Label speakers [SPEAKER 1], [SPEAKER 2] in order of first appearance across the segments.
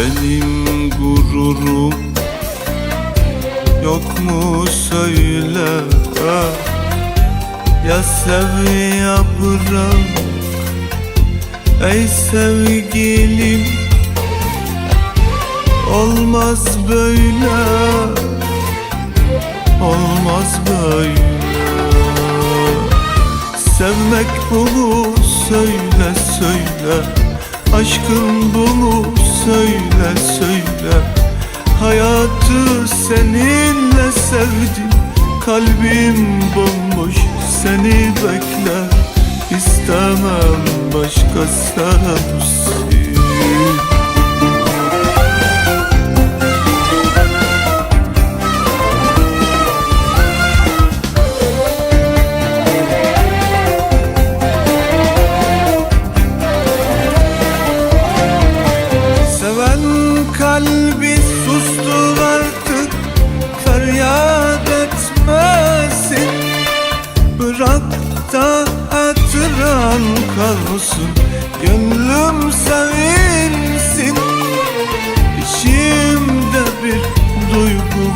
[SPEAKER 1] Benim gururum yok mu söyle? Ya sev ya bırak Ey sevgilim Olmaz böyle. Olmaz böyle. Sevmek bunu söyle söyle. Aşkın bu mu söyle söyle. Hayatı seninle sevdim. Kalbim bomboş seni bekler. İstemem başka sensin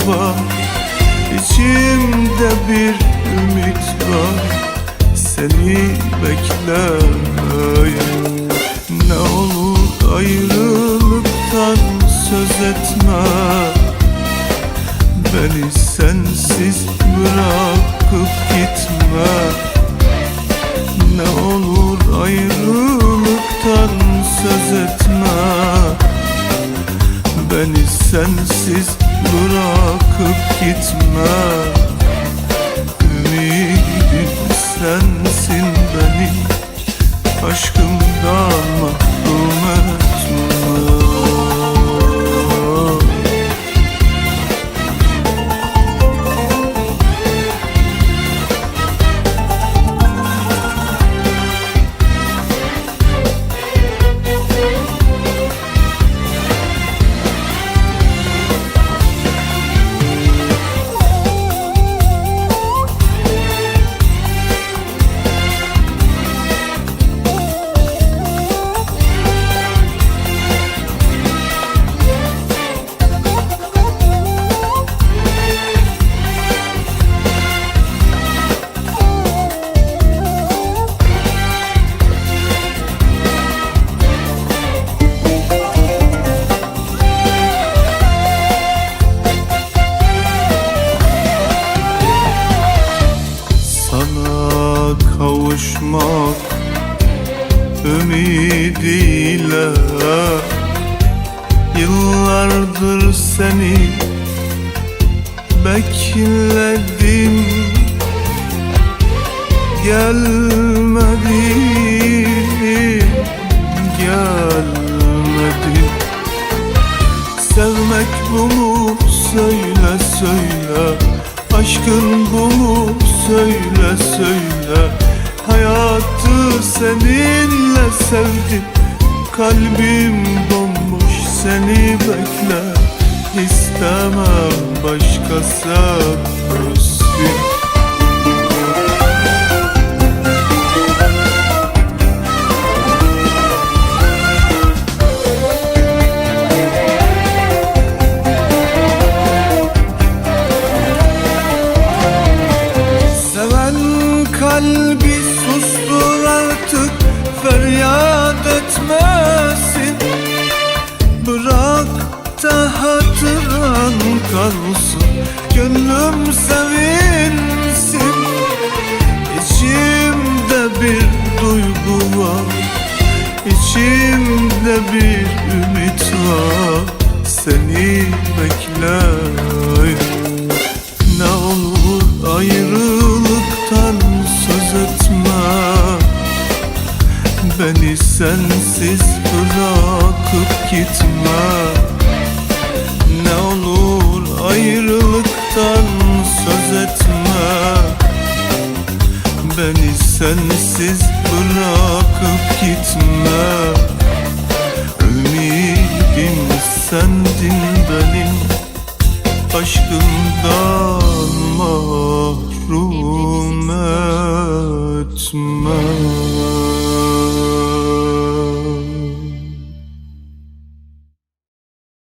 [SPEAKER 1] var. İçimde bir ümit var. Seni bekler Ne olur ayrılıktan söz etme. Beni sensiz bırakıp gitme. Ne olur ayrılıktan söz etme sensiz bırakıp gitme. Ümidim sensin benim Aşkımdan seni bekledim Gelmedin, gelmedin. Sevmek bu mu söyle söyle. Aşkın bu mu söyle söyle. Hayatı seninle sevdim. Kalbim bomboş seni bekler İstemem başkası ölsün bekler. Ne olur ayrılıktan söz etme. Beni sensiz bırakıp gitme. Ne olur ayrılıktan söz etme. Beni sensiz bırakıp gitme. Ümidim sendin benim aşkından